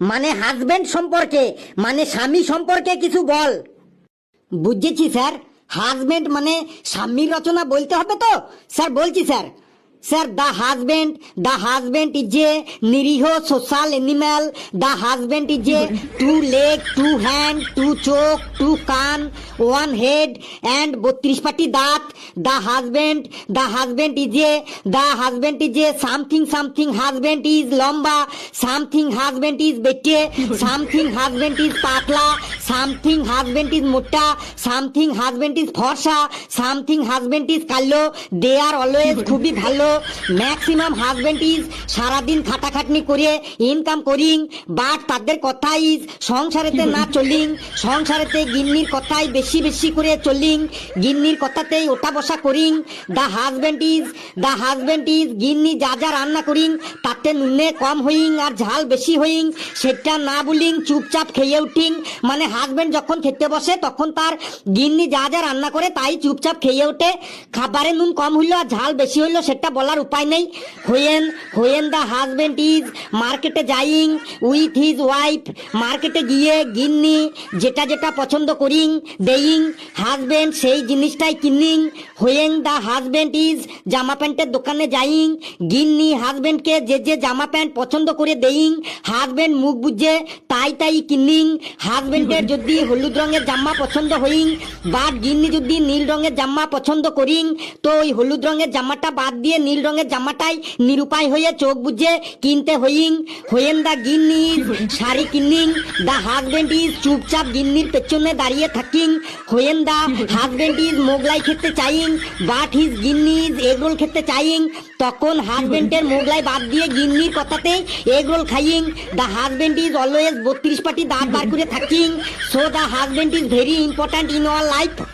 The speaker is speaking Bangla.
মানে হাজবেন্ড সম্পর্কে মানে স্বামী সম্পর্কে কিছু বল। বুঝেছি, স্যার। হাজবেন্ড মানে স্বামী রচনা বলতে হবে তো? স্যার, বলছি, sir. Sir the husband the husband is a নিরীহ social animal the husband is a two leg two hand two চোখ টু কান ওয়ান হেড অ্যান্ড বত্রিশ পাটি দাঁত the husband the husband is a the husband is a something something husband is লম্বা সামথিং হাজবেন্ড ইজ বেটে সামথিং হাজবেন্ড ইজ পাতলা সামথিং হাজবেন্ড ইজ মোটা সামথিং হাজবেন্ড ইজ ফর্সা সামথিং হাজবেন্ড ইজ কালো দে আর অলওয়েজ খুবই ভালো ম্যাক্সিমাম হাজবেন্ড ইজ সারাদিন খাটাখাটনি ইনকাম করিং বাট তাদের কথা ইজ সংসারেতে না চলিং, সংসারেতে গিন্নির কথাই বেশি বেশি করে চলিং, গিন্নির কথাতেই ওঠা বসা করিং the husband is the husband is গিন্নি যা যা রান্না করিং, তাতে নুনে কম হইং আর ঝাল বেশি হইং, সেটা না বলিং চুপচাপ খেয়ে উঠিং মানে হাজবেন্ড যখন খেতে বসে তখন তার গিন্নি যা যা রান্না করে তাই চুপচাপ খেয়ে ওঠে, খাবারে নুন কম হইল আর ঝাল বেশি হইল সেটা বলার উপায় নেই। When when the husband is মার্কেটে যাইং উইথ হিজ ওয়াইফ। মার্কেটে গিয়ে গিন্নি যেটা যেটা পছন্দ করিং, দেইং। হাজবেন্ড সেই জিনিসটাই কিনিং। হোয়েন দ্য হাজবেন্ড ইজ জামা প্যান্টের দোকানে যাইং। গিন্নি হাজবেন্ডকে যে যে জামা প্যান্ট পছন্দ করে দেইং। হাজবেন্ড মুখ বুঝে তাই তাই কিনিং। হাজবেন্ডের যদি হলুদ রঙের জামা পছন্দ হইং বা গিন্নি যদি নীল রঙের জামা পছন্দ করিং, তো ওই হলুদ রঙের জামাটা বাদ দিয়ে নীল রঙের জামাটাই নিরুপায় হয়ে চোখ বুঝে কিনতে হইং। হইয়েন দা গিন্নি, শাড়ি কিনিং দা হাজবেন্ড ইজ চুপচাপ গিন্নির পেছনে দাঁড়িয়ে থাকিং। When the husband is Mughlai খেতে চাইং, বাট হিজ গিন্নি ইজ এগ রোল খেতে চাইং। তখন হাজবেন্ডের মোগলাই বাদ দিয়ে গিন্নির কথাতেই এগ রোল খাইং। দা হাজবেন্ড ইজ অলওয়েজ বত্রিশ পাটি দাঁত বার করে থাকিং। So the husband is very important in our life.